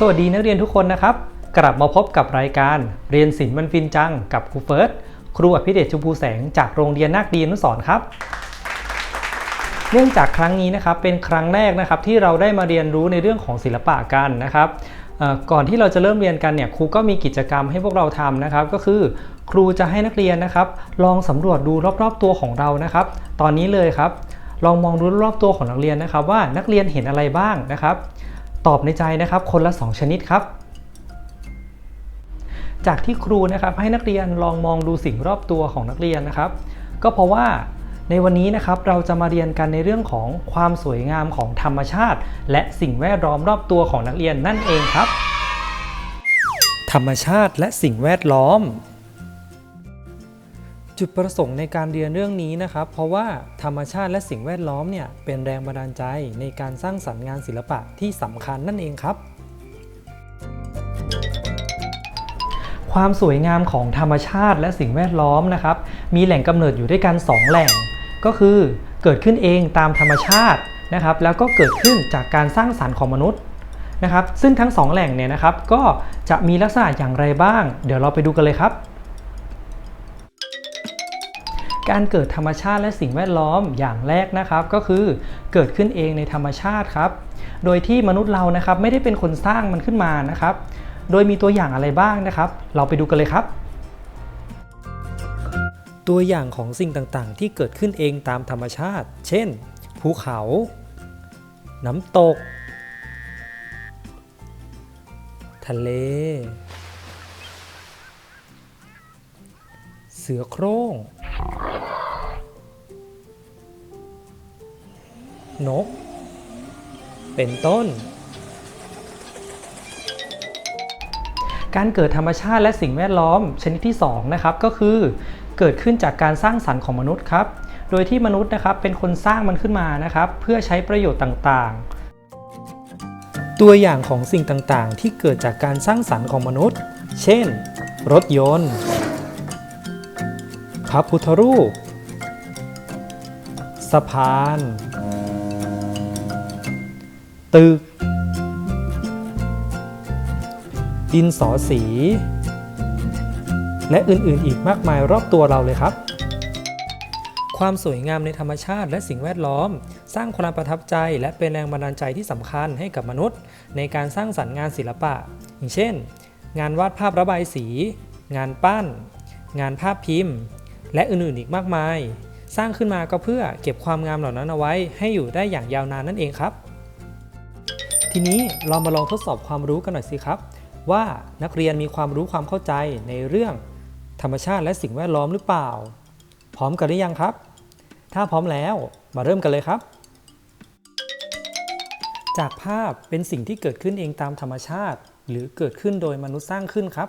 สวัสดีนักเรียนทุกคนนะครับ กลับมาพบกับรายการเรียนศิลป์มันฟินจังกับครูเฟิร์สครูอภิเดชชมพูแสงจากโรงเรียนนาคดีนุสรณ์ครับ เนื่องจากครั้งนี้นะครับเป็นครั้งแรกนะครับที่เราได้มาเรียนรู้ในเรื่องของศิลปะกันนะครับก่อนที่เราจะเริ่มเรียนกันเนี่ยครูก็มีกิจกรรมให้พวกเราทำนะครับ ก็คือครูจะให้นักเรียนนะครับ ลองสำรวจดูรอบๆตัวของเรานะครับ ตอนนี้เลยครับ ลองมองดูรอบๆตัวของนักเรียนนะครับ ว่านักเรียนเห็นอะไรบ้างนะครับ ตอบในใจนะครับ คนละ 2 ชนิดครับ จากที่ครูนะครับให้นักเรียนลองมองดูสิ่งรอบตัวของนักเรียนนะครับ ก็เพราะว่าในวันนี้นะครับเราจะมาเรียนกันในเรื่องของความสวยงามของธรรมชาติ และสิ่งแวดล้อมรอบตัวของนักเรียนนั่นเองครับ ธรรมชาติและสิ่งแวดล้อม จุดประสงค์ในการเรียนเรื่องนี้นะครับ เพราะว่าธรรมชาติและสิ่งแวดล้อมเนี่ยเป็นแรงบันดาลใจในการสร้างสรรค์งานศิลปะที่สำคัญนั่นเองครับ ความสวยงามของธรรมชาติและสิ่งแวดล้อมนะครับ มีแหล่งกำเนิดอยู่ด้วยกัน 2 แหล่ง ก็คือเกิดขึ้นเองตามธรรมชาตินะครับ แล้วก็เกิดขึ้นจากการสร้างสรรค์ของมนุษย์นะครับ ซึ่งทั้ง 2 แหล่งเนี่ยนะครับ ก็จะมีลักษณะอย่างไรบ้าง เดี๋ยวเราไปดูกันเลยครับ การเกิดธรรมชาติและสิ่งแวดล้อมอย่างแรกนะครับ ก็คือเกิดขึ้นเองในธรรมชาติครับ โดยที่มนุษย์เรานะครับไม่ได้เป็นคนสร้างมันขึ้นมานะครับ โดยมีตัวอย่างอะไรบ้างนะครับ เราไปดูกันเลยครับ ตัวอย่างของสิ่งต่างๆ ที่เกิดขึ้นเองตามธรรมชาติ เช่น ภูเขา น้ำตก ทะเล เสือโคร่ง นก เป็นต้น การเกิดธรรมชาติและสิ่งแวดล้อมชนิดที่2นะครับก็คือเกิดขึ้นจากการสร้างสรรค์ของมนุษย์ครับ โดยที่มนุษย์นะครับเป็นคนสร้างมันขึ้นมานะครับ เพื่อใช้ประโยชน์ต่างๆ ตัวอย่างของสิ่งต่างๆ ที่เกิดจากการสร้างสรรค์ของมนุษย์ เช่น รถยนต์ พระพุทธรูป สะพาน ตึก ดินสอสี และอื่นๆ อีกมากมายรอบตัวเราเลยครับ ความสวยงามในธรรมชาติและสิ่งแวดล้อม สร้างความประทับใจและเป็นแรงบันดาลใจที่สำคัญให้กับมนุษย์ ในการสร้างสรรค์งานศิลปะ อย่างเช่น งานวาดภาพระบายสี งานปั้น งานภาพพิมพ์ และอื่นๆ อีกมากมาย สร้างขึ้นมาก็เพื่อเก็บความงามเหล่านั้นเอาไว้ให้อยู่ได้อย่างยาวนานนั่นเองครับ ทีนี้เรามาลองทดสอบความรู้กันหน่อยสิครับ ว่านักเรียนมีความรู้ความเข้าใจในเรื่องธรรมชาติและสิ่งแวดล้อมหรือเปล่า พร้อมกันหรือยังครับ ถ้าพร้อมแล้วมาเริ่มกันเลยครับ จากภาพเป็นสิ่งที่เกิดขึ้นเองตามธรรมชาติ หรือเกิดขึ้นโดยมนุษย์สร้างขึ้นครับ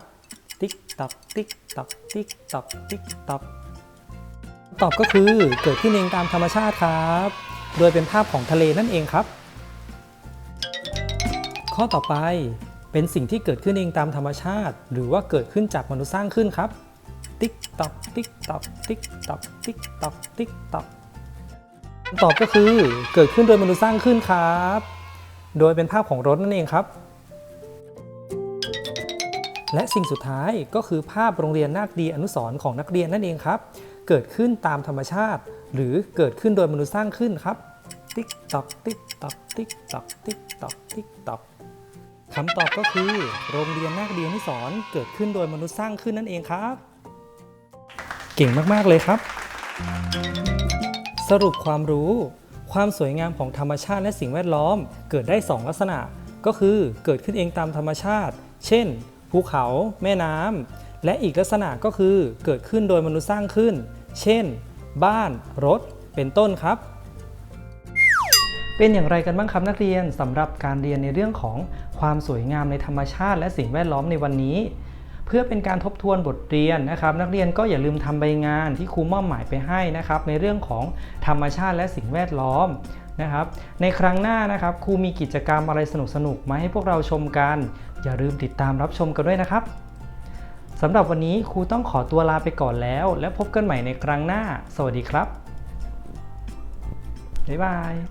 ติ๊กตักติ๊กตักติ๊กตักติ๊กตักตอบก็คือเกิดขึ้นเองตามธรรมชาติครับ โดยเป็นภาพของทะเลนั่นเองครับ ข้อต่อไปเป็นสิ่งที่เกิดขึ้นเองตามธรรมชาติ หรือว่าเกิดขึ้นจากมนุษย์สร้างขึ้นครับ ติ๊กตอกติ๊กตอกติ๊กตอกติ๊กตอกติ๊กตอกตอบก็คือเกิดขึ้นโดยมนุษย์สร้างขึ้นครับ โดยเป็นภาพของรถนั่นเองครับ และสิ่งสุดท้ายก็คือภาพโรงเรียนนาคดีอนุสรณ์ของนักเรียนนั่นเองครับ เกิดขึ้นตามธรรมชาติ หรือเกิดขึ้นโดยมนุษย์สร้างขึ้นครับ ติ๊กตอกติ๊กตอกติ๊กตอกติ๊กตอกติ๊กตอก คำตอบก็คือ โรงเรียนนาคดีอนุสรณ์เกิดขึ้นโดยมนุษย์สร้างขึ้นนั่นเองครับ เก่งมาก ๆ เลยครับ สรุปความรู้ ความสวยงามของธรรมชาติและสิ่งแวดล้อม เกิดได้ 2 ลักษณะ ก็คือเกิดขึ้นเองตามธรรมชาติ เช่น ภูเขา แม่น้ำและอีกลักษณะก็คือเกิดขึ้นโดยมนุษย์สร้างขึ้น เช่น บ้าน รถ เป็นต้นครับเป็นอย่างไรกันบ้างครับนักเรียนสำหรับการเรียนในเรื่องของ ความสวยงามในธรรมชาติและสิ่งแวดล้อมในวันนี้ เพื่อเป็นการทบทวนบทเรียนนะครับ นักเรียนก็อย่าลืมทำใบงานที่ครูมอบหมายไปให้นะครับ ในเรื่องของธรรมชาติและสิ่งแวดล้อมนะครับ ในครั้งหน้านะครับครูมีกิจกรรมอะไรสนุกๆมาให้พวกเราชมกัน อย่าลืมติดตามรับชมกันด้วยนะครับสำหรับวันนี้ครูต้องขอตัวลาไปก่อนแล้ว แล้วพบกันใหม่ในครั้งหน้า สวัสดีครับ บ๊ายบาย